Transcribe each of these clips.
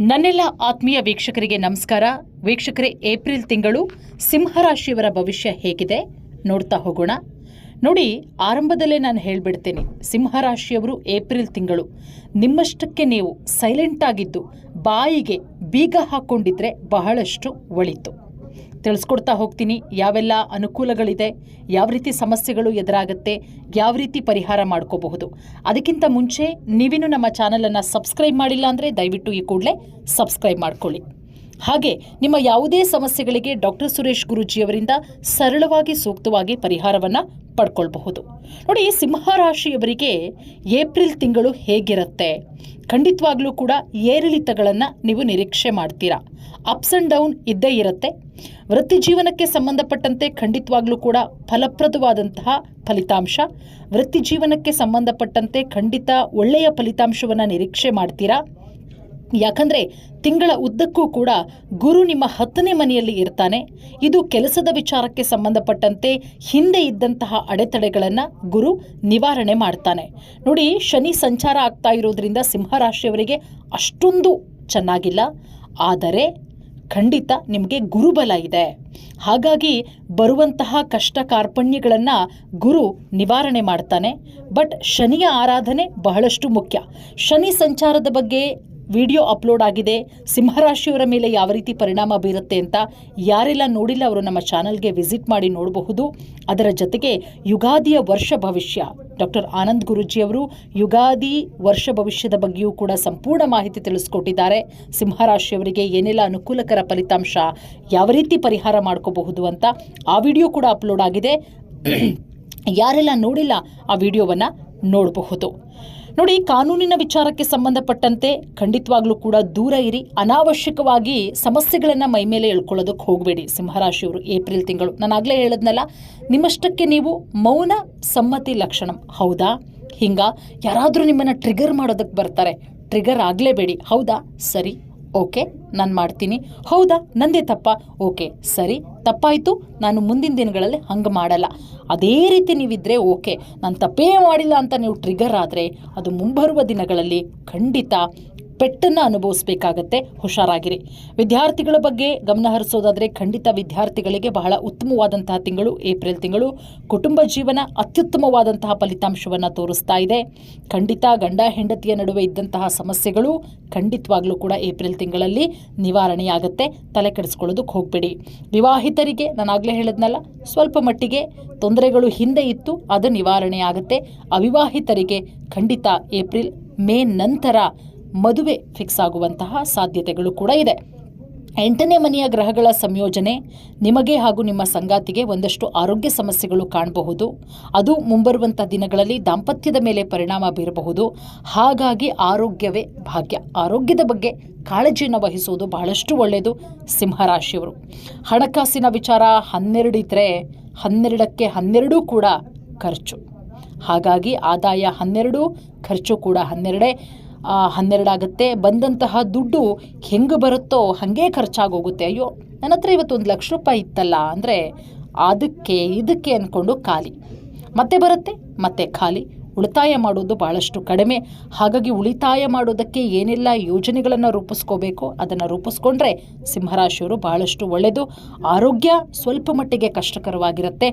ನನ್ನೆಲ್ಲ ಆತ್ಮೀಯ ವೀಕ್ಷಕರಿಗೆ ನಮಸ್ಕಾರ. ವೀಕ್ಷಕರೇ, ಏಪ್ರಿಲ್ ತಿಂಗಳು ಸಿಂಹರಾಶಿಯವರ ಭವಿಷ್ಯ ಹೇಗಿದೆ ನೋಡ್ತಾ ಹೋಗೋಣ. ನೋಡಿ, ಆರಂಭದಲ್ಲೇ ನಾನು ಹೇಳ್ಬಿಡ್ತೀನಿ ಸಿಂಹರಾಶಿಯವರು ಏಪ್ರಿಲ್ ತಿಂಗಳು ನಿಮ್ಮಷ್ಟಕ್ಕೆ ನೀವು ಸೈಲೆಂಟ್ ಆಗಿದ್ದು, ಬಾಯಿಗೆ ಬೀಗ ಹಾಕ್ಕೊಂಡಿದ್ರೆ ಬಹಳಷ್ಟು ಒಳಿತು. ತಿಳಿಸ್ಕೊಡ್ತಾ ಹೋಗ್ತೀನಿ. ಯಾವೆಲ್ಲ ಅನುಕೂಲಗಳಿದೆ, ಯಾವ ರೀತಿ ಸಮಸ್ಯೆಗಳು ಎದುರಾಗುತ್ತೆ, ಯಾವ ರೀತಿ ಪರಿಹಾರ ಮಾಡ್ಕೋಬಹುದು. ಅದಕ್ಕಿಂತ ಮುಂಚೆ ನೀವಿನ್ನು ನಮ್ಮ ಚಾನಲನ್ನು ಸಬ್ಸ್ಕ್ರೈಬ್ ಮಾಡಿಲ್ಲ ಅಂದರೆ ದಯವಿಟ್ಟು ಈ ಕೂಡಲೇ ಸಬ್ಸ್ಕ್ರೈಬ್ ಮಾಡ್ಕೊಳ್ಳಿ. ಹಾಗೆ ನಿಮ್ಮ ಯಾವುದೇ ಸಮಸ್ಯೆಗಳಿಗೆ ಡಾಕ್ಟರ್ ಸುರೇಶ್ ಗುರೂಜಿಯವರಿಂದ ಸರಳವಾಗಿ ಸೂಕ್ತವಾಗಿ ಪರಿಹಾರವನ್ನು ಪಡ್ಕೊಳ್ಬಹುದು. ನೋಡಿ ಸಿಂಹರಾಶಿಯವರಿಗೆ ಏಪ್ರಿಲ್ ತಿಂಗಳು ಹೇಗಿರುತ್ತೆ? ಖಂಡಿತವಾಗ್ಲೂ ಕೂಡ ಏರಿಳಿತಗಳನ್ನು ನೀವು ನಿರೀಕ್ಷೆ ಮಾಡ್ತೀರಾ? ಅಪ್ಸ್ ಆ್ಯಂಡ್ ಡೌನ್ ಇದ್ದೇ ಇರುತ್ತೆ. ವೃತ್ತಿ ಜೀವನಕ್ಕೆ ಸಂಬಂಧಪಟ್ಟಂತೆ ಖಂಡಿತವಾಗ್ಲೂ ಕೂಡ ಫಲಪ್ರದವಾದಂತಹ ಫಲಿತಾಂಶ. ವೃತ್ತಿ ಜೀವನಕ್ಕೆ ಸಂಬಂಧಪಟ್ಟಂತೆ ಖಂಡಿತ ಒಳ್ಳೆಯ ಫಲಿತಾಂಶವನ್ನು ನಿರೀಕ್ಷೆ ಮಾಡ್ತೀರಾ? ಯಾಕಂದರೆ ತಿಂಗಳ ಉದ್ದಕ್ಕೂ ಕೂಡ ಗುರು ನಿಮ್ಮ ಹತ್ತನೇ ಮನೆಯಲ್ಲಿ ಇರ್ತಾನೆ. ಇದು ಕೆಲಸದ ವಿಚಾರಕ್ಕೆ ಸಂಬಂಧಪಟ್ಟಂತೆ ಹಿಂದೆ ಇದ್ದಂತಹ ಅಡೆತಡೆಗಳನ್ನು ಗುರು ನಿವಾರಣೆ ಮಾಡ್ತಾನೆ. ನೋಡಿ, ಶನಿ ಸಂಚಾರ ಆಗ್ತಾ ಇರೋದ್ರಿಂದ ಸಿಂಹರಾಶಿಯವರಿಗೆ ಅಷ್ಟೊಂದು ಚೆನ್ನಾಗಿಲ್ಲ. ಆದರೆ ಖಂಡಿತ ನಿಮಗೆ ಗುರುಬಲ ಇದೆ. ಹಾಗಾಗಿ ಬರುವಂತಹ ಕಷ್ಟ ಕಾರ್ಪಣ್ಯಗಳನ್ನು ಗುರು ನಿವಾರಣೆ ಮಾಡ್ತಾನೆ. ಬಟ್ ಶನಿಯ ಆರಾಧನೆ ಬಹಳಷ್ಟು ಮುಖ್ಯ. ಶನಿ ಸಂಚಾರದ ಬಗ್ಗೆ ವಿಡಿಯೋ ಅಪ್ಲೋಡ್ ಆಗಿದೆ. ಸಿಂಹರಾಶಿಯವರ ಮೇಲೆ ಯಾವ ರೀತಿ ಪರಿಣಾಮ ಬೀರುತ್ತೆ ಅಂತ ಯಾರೆಲ್ಲ ನೋಡಿಲ್ಲ ಅವರು ನಮ್ಮ ಚಾನಲ್ಗೆ ವಿಸಿಟ್ ಮಾಡಿ ನೋಡಬಹುದು. ಅದರ ಜೊತೆಗೆ ಯುಗಾದಿಯ ವರ್ಷ ಭವಿಷ್ಯ. ಡಾಕ್ಟರ್ ಆನಂದ್ ಗುರುಜಿಯವರು ಯುಗಾದಿ ವರ್ಷ ಭವಿಷ್ಯದ ಬಗ್ಗೆಯೂ ಕೂಡ ಸಂಪೂರ್ಣ ಮಾಹಿತಿ ತಿಳಿಸ್ಕೊಟ್ಟಿದ್ದಾರೆ. ಸಿಂಹರಾಶಿಯವರಿಗೆ ಏನೆಲ್ಲ ಅನುಕೂಲಕರ ಫಲಿತಾಂಶ, ಯಾವ ರೀತಿ ಪರಿಹಾರ ಮಾಡ್ಕೋಬಹುದು ಅಂತ ಆ ವಿಡಿಯೋ ಕೂಡ ಅಪ್ಲೋಡ್ ಆಗಿದೆ. ಯಾರೆಲ್ಲ ನೋಡಿಲ್ಲ ಆ ವಿಡಿಯೋವನ್ನು ನೋಡಬಹುದು. ನೋಡಿ ಕಾನೂನಿನ ವಿಚಾರಕ್ಕೆ ಸಂಬಂಧಪಟ್ಟಂತೆ ಖಂಡಿತವಾಗ್ಲೂ ಕೂಡ ದೂರ ಇರಿ. ಅನಾವಶ್ಯಕವಾಗಿ ಸಮಸ್ಯೆಗಳನ್ನು ಮೈಮೇಲೆ ಎಳ್ಕೊಳ್ಳೋದಕ್ಕೆ ಹೋಗಬೇಡಿ ಸಿಂಹರಾಶಿಯವರು ಏಪ್ರಿಲ್ ತಿಂಗಳು. ನಾನು ಆಗಲೇ ಹೇಳಿದ್ನಲ್ಲ, ನಿಮ್ಮಷ್ಟಕ್ಕೆ ನೀವು ಮೌನ ಸಮ್ಮತಿ ಲಕ್ಷಣಂ. ಹೌದಾ? ಹಿಂಗ? ಯಾರಾದರೂ ನಿಮ್ಮನ್ನ ಟ್ರಿಗರ್ ಮಾಡೋದಕ್ಕೆ ಬರ್ತಾರೆ. ಟ್ರಿಗರ್ ಆಗಲೇಬೇಡಿ. ಹೌದಾ? ಸರಿ. ಓಕೆ, ನಾನು ಮಾಡ್ತೀನಿ. ಹೌದಾ? ನಂದೇ ತಪ್ಪ. ಓಕೆ, ಸರಿ. ತಪ್ಪಾಯಿತು. ನಾನು ಮುಂದಿನ ದಿನಗಳಲ್ಲಿ ಹಂಗೆ ಮಾಡಲ್ಲ. ಅದೇ ರೀತಿ ನೀವಿದ್ದರೆ ಓಕೆ. ನಾನು ತಪ್ಪೇ ಮಾಡಿಲ್ಲ ಅಂತ ನೀವು ಟ್ರಿಗರ್ ಆದರೆ ಅದು ಮುಂಬರುವ ದಿನಗಳಲ್ಲಿ ಖಂಡಿತ ಪೆಟ್ಟನ್ನು ಅನುಭವಿಸಬೇಕಾಗತ್ತೆ. ಹುಷಾರಾಗಿರಿ. ವಿದ್ಯಾರ್ಥಿಗಳ ಬಗ್ಗೆ ಗಮನ ಹರಿಸೋದಾದರೆ ಖಂಡಿತ ವಿದ್ಯಾರ್ಥಿಗಳಿಗೆ ಬಹಳ ಉತ್ತಮವಾದಂತಹ ತಿಂಗಳು, ಏಪ್ರಿಲ್ ತಿಂಗಳು. ಕುಟುಂಬ ಜೀವನ ಅತ್ಯುತ್ತಮವಾದಂತಹ ಫಲಿತಾಂಶವನ್ನು ತೋರಿಸ್ತಾ ಇದೆ. ಖಂಡಿತ ಗಂಡ ಹೆಂಡತಿಯ ನಡುವೆ ಇದ್ದಂತಹ ಸಮಸ್ಯೆಗಳು ಖಂಡಿತವಾಗ್ಲೂ ಕೂಡ ಏಪ್ರಿಲ್ ತಿಂಗಳಲ್ಲಿ ನಿವಾರಣೆಯಾಗುತ್ತೆ. ತಲೆ ಕೆಡಿಸ್ಕೊಳ್ಳೋದಕ್ಕೆ ಹೋಗಬೇಡಿ. ವಿವಾಹಿತರಿಗೆ ನಾನು ಆಗಲೇ ಹೇಳಿದ್ನಲ್ಲ, ಸ್ವಲ್ಪ ಮಟ್ಟಿಗೆ ತೊಂದರೆಗಳು ಹಿಂದೆ ಇತ್ತು, ಅದು ನಿವಾರಣೆಯಾಗುತ್ತೆ. ಅವಿವಾಹಿತರಿಗೆ ಖಂಡಿತ ಏಪ್ರಿಲ್ ಮೇ ನಂತರ ಮದುವೆ ಫಿಕ್ಸ್ ಆಗುವಂತಹ ಸಾಧ್ಯತೆಗಳು ಕೂಡ ಇದೆ. ಎಂಟನೇ ಮನೆಯ ಗ್ರಹಗಳ ಸಂಯೋಜನೆ ನಿಮಗೆ ಹಾಗೂ ನಿಮ್ಮ ಸಂಗಾತಿಗೆ ಒಂದಷ್ಟು ಆರೋಗ್ಯ ಸಮಸ್ಯೆಗಳು ಕಾಣಬಹುದು. ಅದು ಮುಂಬರುವಂಥ ದಿನಗಳಲ್ಲಿ ದಾಂಪತ್ಯದ ಮೇಲೆ ಪರಿಣಾಮ ಬೀರಬಹುದು. ಹಾಗಾಗಿ ಆರೋಗ್ಯವೇ ಭಾಗ್ಯ. ಆರೋಗ್ಯದ ಬಗ್ಗೆ ಕಾಳಜಿಯನ್ನು ವಹಿಸುವುದು ಬಹಳಷ್ಟು ಒಳ್ಳೆಯದು ಸಿಂಹರಾಶಿಯವರು. ಹಣಕಾಸಿನ ವಿಚಾರ ಹನ್ನೆರಡು ಇದ್ದರೆ ಹನ್ನೆರಡಕ್ಕೆ ಹನ್ನೆರಡೂ ಕೂಡ ಖರ್ಚು. ಹಾಗಾಗಿ ಆದಾಯ ಹನ್ನೆರಡು, ಖರ್ಚು ಕೂಡ ಹನ್ನೆರಡೇ. ಹನ್ನೆರಡಾಗುತ್ತೆ ಬಂದಂತಹ ದುಡ್ಡು ಹೆಂಗೆ ಬರುತ್ತೋ ಹಾಗೇ ಖರ್ಚಾಗೋಗುತ್ತೆ. ಅಯ್ಯೋ, ನನ್ನ ಹತ್ರ ಇವತ್ತು ಒಂದು ಲಕ್ಷ ರೂಪಾಯಿ ಇತ್ತಲ್ಲ, ಅಂದರೆ ಅದಕ್ಕೆ, ಇದಕ್ಕೆ ಅಂದ್ಕೊಂಡು ಖಾಲಿ. ಮತ್ತೆ ಬರುತ್ತೆ, ಮತ್ತೆ ಖಾಲಿ. ಉಳಿತಾಯ ಮಾಡೋದು ಭಾಳಷ್ಟು ಕಡಿಮೆ. ಹಾಗಾಗಿ ಉಳಿತಾಯ ಮಾಡೋದಕ್ಕೆ ಏನೆಲ್ಲ ಯೋಜನೆಗಳನ್ನು ರೂಪಿಸ್ಕೋಬೇಕು, ಅದನ್ನು ರೂಪಿಸ್ಕೊಂಡ್ರೆ ಸಿಂಹರಾಶಿಯವರು ಭಾಳಷ್ಟು ಒಳ್ಳೆಯದು ಆರೋಗ್ಯ ಸ್ವಲ್ಪ ಮಟ್ಟಿಗೆ ಕಷ್ಟಕರವಾಗಿರುತ್ತೆ.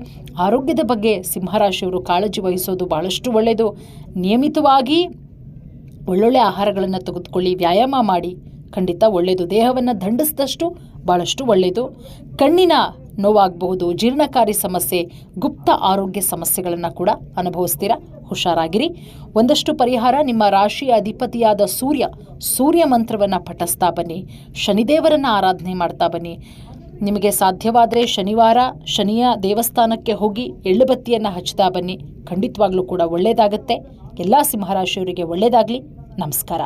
ಆರೋಗ್ಯದ ಬಗ್ಗೆ ಸಿಂಹರಾಶಿಯವರು ಕಾಳಜಿ ವಹಿಸೋದು ಭಾಳಷ್ಟು ಒಳ್ಳೆಯದು ನಿಯಮಿತವಾಗಿ ಒಳ್ಳೊಳ್ಳೆ ಆಹಾರಗಳನ್ನು ತೆಗೆದುಕೊಳ್ಳಿ, ವ್ಯಾಯಾಮ ಮಾಡಿ. ಖಂಡಿತ ಒಳ್ಳೆಯದು ದೇಹವನ್ನು ದಂಡಿಸಿದಷ್ಟು ಭಾಳಷ್ಟು ಒಳ್ಳೆಯದು ಕಣ್ಣಿನ ನೋವಾಗಬಹುದು, ಜೀರ್ಣಕಾರಿ ಸಮಸ್ಯೆ, ಗುಪ್ತ ಆರೋಗ್ಯ ಸಮಸ್ಯೆಗಳನ್ನು ಕೂಡ ಅನುಭವಿಸ್ತೀರಾ? ಹುಷಾರಾಗಿರಿ. ಒಂದಷ್ಟು ಪರಿಹಾರ, ನಿಮ್ಮ ರಾಶಿಯ ಅಧಿಪತಿಯಾದ ಸೂರ್ಯ ಸೂರ್ಯ ಮಂತ್ರವನ್ನು ಪಠಿಸ್ತಾ ಬನ್ನಿ. ಶನಿದೇವರನ್ನು ಆರಾಧನೆ ಮಾಡ್ತಾ ಬನ್ನಿ. ನಿಮಗೆ ಸಾಧ್ಯವಾದರೆ ಶನಿವಾರ ಶನಿಯ ದೇವಸ್ಥಾನಕ್ಕೆ ಹೋಗಿ ಎಳ್ಳುಬತ್ತಿಯನ್ನು ಹಚ್ತಾ ಬನ್ನಿ. ಖಂಡಿತವಾಗ್ಲೂ ಕೂಡ ಒಳ್ಳೆಯದಾಗತ್ತೆ ಎಲ್ಲ ಸಿಂಹರಾಶಿಯವರಿಗೆ ಒಳ್ಳೆಯದಾಗಲಿ ನಮಸ್ಕಾರ.